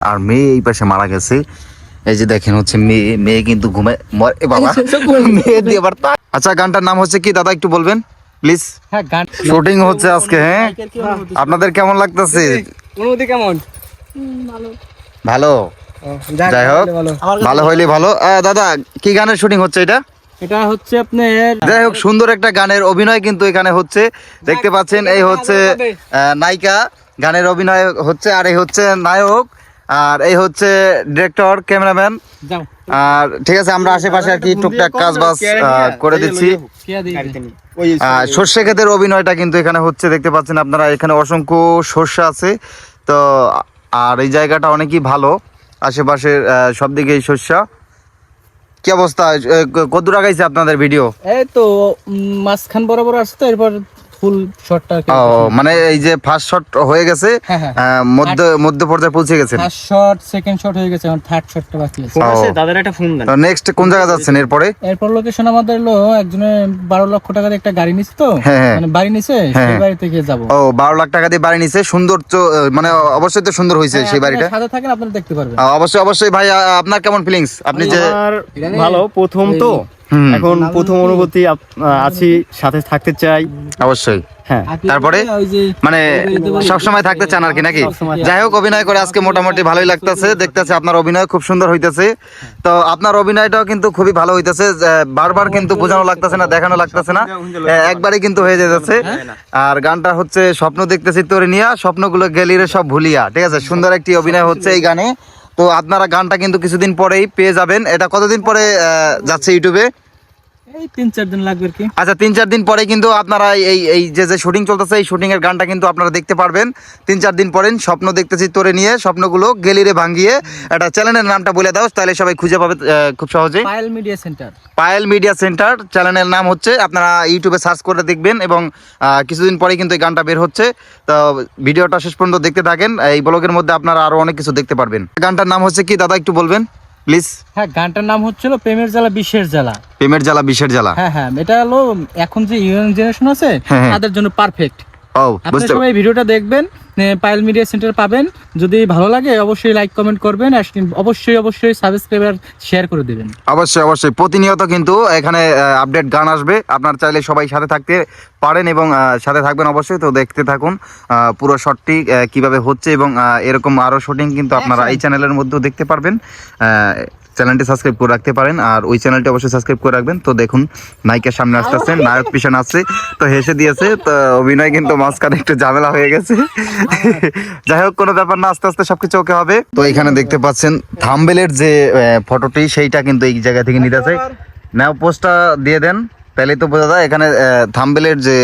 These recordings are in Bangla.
আর মেয়ে এই পাশে মারা গেছে। এই যে দেখেন হচ্ছে মেয়ে মেয়ে কিন্তু ঘুমায় মর- বাবা। মেয়ে দিয়ে আবার আচ্ছা গানটার নাম হচ্ছে কি? দাদা একটু বলবেন প্লিজ হ্যাঁ গান শুটিং হচ্ছে আজকে হ্যাঁ? আপনাদের কেমন লাগতেছে? অনুমতি কেমন? ভালো। যাই হোক ভালো। হইলে ভালো। আহ, দাদা কি গানের শুটিং হচ্ছে এটা? এটা হচ্ছে আপনার যাই হোক সুন্দর একটা গানের অভিনয় কিন্তু এখানে হচ্ছে। দেখতে পাচ্ছেন এই হচ্ছে আহ, নায়িকা। গানের অভিনয় হচ্ছে আর এই হচ্ছে নায়ক। আর এই হচ্ছে ডিরেক্টর ক্যামেরাম্যান আর ঠিক আছে আমরা আশেপাশে আর কি টুকটাক কাজ বাজ করে দিচ্ছি। সর্ষে ক্ষেতের অভিনয়টা কিন্তু এখানে হচ্ছে দেখতে পাচ্ছেন আপনারা এখানে অসংখ্য সর্ষে আছে। তো আর এই জায়গাটা অনেকই ভালো আশেপাশের সব দিকেই শস্য কি অবস্থা? কত আগাইছে আপনাদের ভিডিও? এই তো মাঝখান বরাবর আসছে তো এরপর ফুল শটটা ও মানে এই যে ফার্স্ট শট হয়ে গেছে হ্যাঁ, হ্যাঁ। মধ্য মধ্য পর্যায়ে পৌঁছে গেছেন ফার্স্ট শট সেকেন্ড শট হয়ে গেছে এখন থার্ড শটটা বাকি আছে ও। তাদের একটা ফোন দেন তো নেক্সট কোন জায়গা যাচ্ছেন এরপরে এরপর লোকেশন আমাদের হলো একজনের বারো লক্ষ টাকা দিয়ে একটা গাড়ি নিচ্ছে তো হ্যাঁ। মানে বাড়ি নিছে হ্যাঁ। সেই বাড়ি থেকে যাব ও বারো লাখ টাকা দিয়ে বাড়ি নিছে সুন্দর তো মানে অবশ্যই তো সুন্দর হয়েছে সেই বাড়িটা সাথে থাকেন আপনারা দেখতে পারবেন অবশ্যই অবশ্যই ভাই আপনার কেমন ফিলিংস আপনি যে ভালো প্রথম তো। এখন প্রথম অনুভূতি আছি সাথে থাকতে চাই। অবশ্যই। হ্যাঁ। তারপরে? মানে সবসময় থাকতে চান আর কি নাকি? যাই হোক অভিনয় করে আজকে মোটামুটি ভালোই লাগতেছে। দেখতেছে আপনার অভিনয় খুব সুন্দর হইতেছে। তো আপনার অভিনয়টাও কিন্তু খুবই ভালো হইতেছে। বারবার কিন্তু বোঝানো লাগতেছে না দেখানো লাগতেছে না। একবারই কিন্তু হয়ে যেতেছে আর গানটা হচ্ছে স্বপ্ন দেখতেছি তোরে নিয়া স্বপ্নগুলো গেলিরে সব ভুলিয়া। ঠিক আছে? সুন্দর একটি অভিনয় হচ্ছে এই গানে। তো আপনারা গানটা কিন্তু কিছুদিন পরেই পেয়ে যাবেন। এটা কতদিন পরে যাচ্ছে ইউটিউবে? তিন চার দিন লাগবে আর কি। আচ্ছা তিন চার দিন পরে কিন্তু আপনারা এই এই যে যে শুটিং চলতেছে এই শুটিং এর গানটা কিন্তু আপনারা দেখতে পারবেন। তিন চার দিন পরে স্বপ্ন দেখতেছি তোরে নিয়ে স্বপ্নগুলো গেলিরে ভাঙ্গিয়ে একটা চ্যানেলের নামটা বলে দাও তাহলে সবাই খুঁজে পাবে খুব সহজেই। Payel media centre. Payel media centre চ্যানেলের নাম হচ্ছে আপনারা ইউটিউবে সার্চ করে দেখবেন এবং কিছুদিন পরে কিন্তু এই গানটা বের হচ্ছে। তো ভিডিওটা শেষ পর্যন্ত দেখতে থাকেন এই ব্লগের মধ্যে আপনারা আরও অনেক কিছু দেখতে পারবেন। গানটার নাম হচ্ছে কি দাদা একটু বলবেন? প্লিজ। হ্যাঁ গানটার নাম হচ্ছিল প্রেমের জ্বালা বিশের জ্বালা। প্রেমের জ্বালা বিশের জ্বালা। হ্যাঁ হ্যাঁ এটা হলো এখন যে ইয়ং জেনারেশন আছে হ্যাঁ, হ্যাঁ। তাদের জন্য পারফেক্ট ও বুঝতে সবাই ভিডিওটা দেখবেন পায়েল মিডিয়া সেন্টার পাবেন। যদি ভালো লাগে অবশ্যই লাইক কমেন্ট করবেন অবশ্যই অবশ্যই সাবস্ক্রাইব আর শেয়ার করে দেবেন। অবশ্যই অবশ্যই। প্রতিনিয়ত কিন্তু এখানে আপডেট গান আসবে। আপনার চাইলে সবাই সাথে থাকতে পারেন এবং সাথে থাকবেন অবশ্যই। তো দেখতে থাকুন পুরো শটটি কীভাবে হচ্ছে এবং এরকম আরও শুটিং কিন্তু আপনারা এই চ্যানেলের মধ্যেও দেখতে পারবেন। চ্যানেলটি সাবস্ক্রাইব করে রাখতে পারেন আর ওই চ্যানেলটি অবশ্যই সাবস্ক্রাইব করে রাখবেন। তো দেখুন নায়িকার সামনে আসতেছে নায়ক পিছনে আসছে তো হেসে দিয়েছে তো অভিনয় কিন্তু মাঝখানে একটু ঝামেলা হয়ে গেছে। যাই হোক কোনো ব্যাপার না আস্তে আস্তে সবকিছু ওকে হবে। তো এখানে দেখতে পাচ্ছেন থাম্বেলের যে ফটোটি সেইটা কিন্তু এই জায়গা থেকে নিতে নিতেছে নাও পোস্টটা দিয়ে দেন তাহলে তো বোঝা যায় এখানে থাম্বেলের যে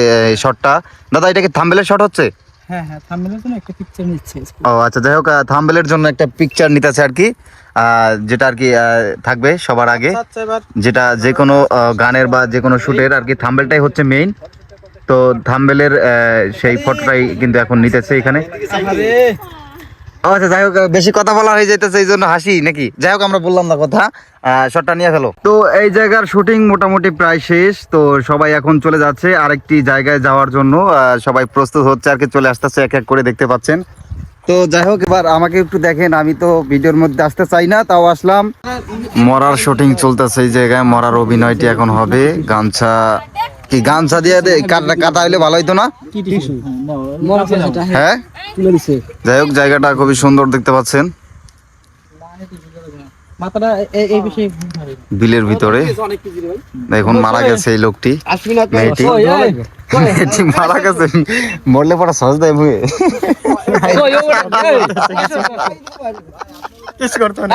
শটটা দাদা এটা কি থাম্বেলের শট হচ্ছে? হ্যাঁ হ্যাঁ থাম্বনেলের জন্য একটা পিকচার নিচ্ছে। ও আচ্ছা যাই হোক থাম্বেলের জন্য একটা পিকচার নিতেছে আর কি। যেটা আর কি থাকবে সবার আগে। যেটা যে কোনো গানের বা যে কোনো শুটের আর কি থাম্বেলটাই হচ্ছে মেইন তো থাম্বেলের সেই ফটোটাই কিন্তু এখন নিতেছে এখানে। আচ্ছা যাই হোক, বেশি কথা বলা হয়ে যাইতেছে, এই জন্য হাসি নাকি? যাই হোক, আমরা বললাম না কথা শটটা নিয়ে ফেলো। তো এই জায়গার শুটিং মোটামুটি প্রায় শেষ, তো সবাই এখন চলে যাচ্ছে আরেকটি জায়গায় যাওয়ার জন্য সবাই প্রস্তুত হচ্ছে আর কি, চলে আসতেছে, এক এক করে দেখতে পাচ্ছেন। তো যাই হোক, এবার আমাকে একটু দেখেন, আমি তো ভিডিওর মধ্যে আসতে চাই না, তাও আসলাম। মরার শুটিং চলতেছে এই জায়গায়, মরার অভিনয়টি এখন হবে। গামছা কি গামছা দিয়ে দে কাটা কাটা হইলে ভালো হইতো না হ্যাঁ যাই হোক জায়গাটা খুবই সুন্দর দেখতে পাচ্ছেন বিলের ভিতরে দেখুন মারা গেছে এই লোকটি মেয়েটি মেয়েটি মারা গেছে মরলে পরে সহজ দেয় ওই।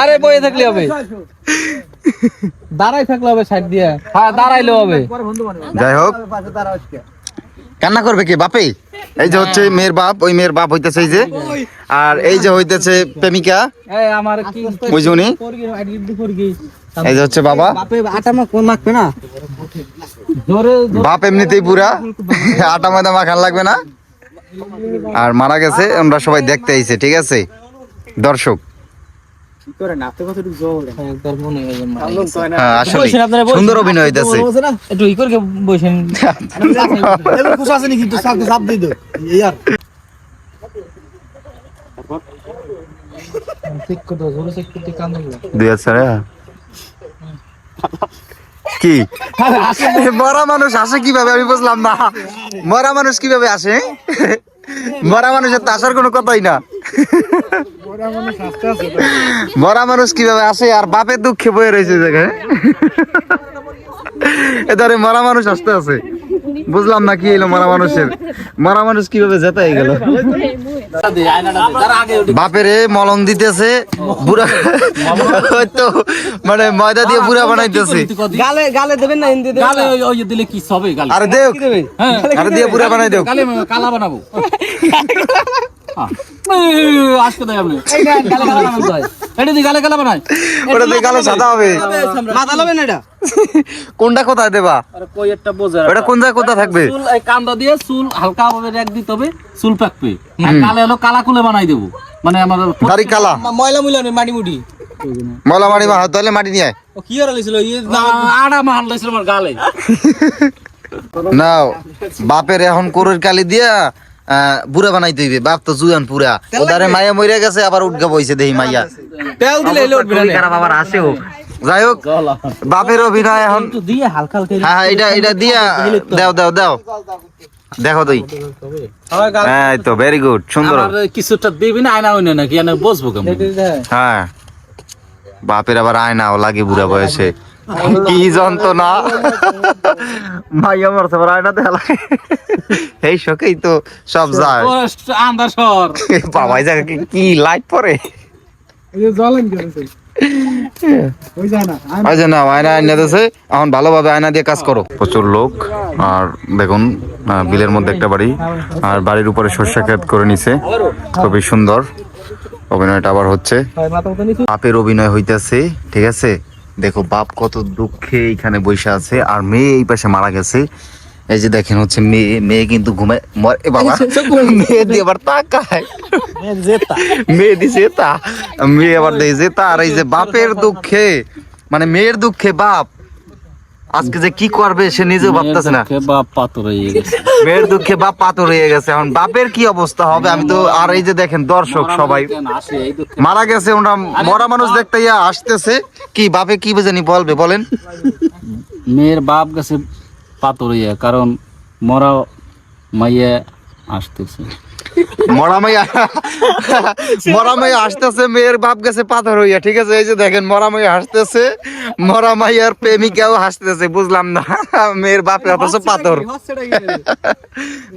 আরে বয়ে থাকলে হবে দাঁড়াই থাকলে হবে সাইড দিয়ে। হ্যাঁ দাঁড়াইলে হবে। যাই হোক। কান্না করবে কি? বাপে? এই যে হচ্ছে মেয়ের বাপ ওই মেয়ের বাপ হইতেছে এই যে। আর এই যে হইতেছে প্রেমিকা। এই আমার কি ওই উনি? এই যে হচ্ছে বাবা। বাপ এমনিতেই পুরা। আটা ময়দা মাখান লাগবে না। আর মারা গেছে আমরা সবাই দেখতে আইছে ঠিক আছে? দর্শক। সুন্দর অভিনয় হইতেছে। একটু ই করে বসেন। খুশ আছে নাকি তো সাপ সাপ দিয়ে দো ইয়ার চেক করতে জোরে চেক করতে কান লাগল দুই হাজার কি? মরা মানুষ আসে কীভাবে? আমি বুঝলাম না। মরা মানুষ কীভাবে আসে? মরা মানুষের তো আসার কোনো কথাই না। মরা মানুষ কীভাবে আসে আর বাপের দুঃখে বয়ে রয়েছে জায়গায় এদারে মরা মানুষ আসতে আছে বুঝলাম না কি এলো মরা মানুষের। মরা মানুষ কীভাবে যেতে গেল? বাপেরে মলম দিতেছে বুড়া হয়তো মানে ময়দা দিয়ে বুড়া বানাইতেছে। গালে গালে দেবেন না হিন্দি গালে ওই- দিলে কি গালে? আরে দেখ হ্যাঁ আরে দিয়ে বুড়া বানাই দেও গালে কালা বানাবো। হ্যাঁ। আজকে দেয় আপনি। গালে কালা বানাবো তো। এটা দিয়ে গালে কালা বানাই। ওটা দিয়ে গালে সাদা হবে। মাথা লবেন এটা? কোনটা কোথায় দেবা? আরে কই একটা বোঝা ওটা কোন জায়গায় কোথা থাকবে? চুল এই কান্দা দিয়ে চুল হালকা ভাবে রেক দিতে হবে চুল পাকবে। আর কালে হলো কালা কুলে বানাই দেবো। মানে আমার দাড়ি কালা। ময়লা মুলা নেই মাটি মুটি। মলা মারি মা তাহলে মাটি নিয়ে আয়। ও কি আর লিছিল ইয়ে আড়া মাল লাইছিল আমার গালে। নাও বাপের এখন কোরের কালি দিয়া বুড়া বানাইতে হইবে বাপ তো জুয়ান পুরা। ওদারে মাইয়া মইরা গেছে আবার উঠগা বইছে দেহি মাইয়া। তেল দিলে এলো উঠবে না খারাপ আবার আসেও। যাই হোক বাপের অভিনয় এখন একটু দিয়ে হালকা হালকা হ্যাঁ এটা এটা দিয়া দাও দাও দাও। দেখো তুই এই তো ভেরি গুড সুন্দর। কিছুটা দিবি না আয়না হইনা নাকি? বসবো কেমন? হ্যাঁ। বাপের আবার আয়নাও লাগে বুড়া বয়সে। কি যন্ত্রণা? মরছে আবার আয়না দেখা এই শোকেই তো সব যায়। আন্দার সর বাবাই জায়গা কি লাইট পরে এখন ভালোভাবে আয়না দিয়ে কাজ করো। প্রচুর লোক আর দেখুন আহ, বিলের মধ্যে একটা বাড়ি আর বাড়ির উপরে সর্ষে ক্ষেত করে নিছে। খুবই সুন্দর। অভিনয়টা আবার হচ্ছে। বাপের অভিনয় হইতেছে ঠিক আছে? দেখো বাপ কত দুঃখে এখানে বসে আছে আর মেয়ে এই পাশে মারা গেছে। এই যে দেখেন হচ্ছে মেয়ে মেয়ে কিন্তু ঘুমায় মরে বাবা মেয়ে দিয়ে আবার তাকায়। জেতা। মেয়ে দিছে তা মেয়ে আবার দেয় যে আর এই যে বাপের দুঃখে মানে মেয়ের দুঃখে বাপ আজকে যে কি করবে সে নিজেও ভাবতেছে না। বাপ পাথর হয়ে গেছে। মেয়ের দুঃখে বাপ পাথর হয়ে গেছে। এখন বাপের কি অবস্থা হবে? আমি তো আর এই যে দেখেন দর্শক সবাই। মারা গেছে ওরা মরা মানুষ দেখতে ইয়া আসতেছে। কি বাপে কি জানি বলবে বলেন। মেয়ের বাপ গেছে পাথর হইয়া কারণ মরা মাইয়া আসতেছে। মরা মাইয়া মরা মাইয়া আসতেছে মেয়ের বাপ গেছে পাথর হইয়া ঠিক আছে এই যে দেখেন হাসতেছে প্রেমিকাও হাসতেছে বুঝলাম না মেয়ের বাপ অথচ পাথর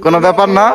কোনো ব্যাপার না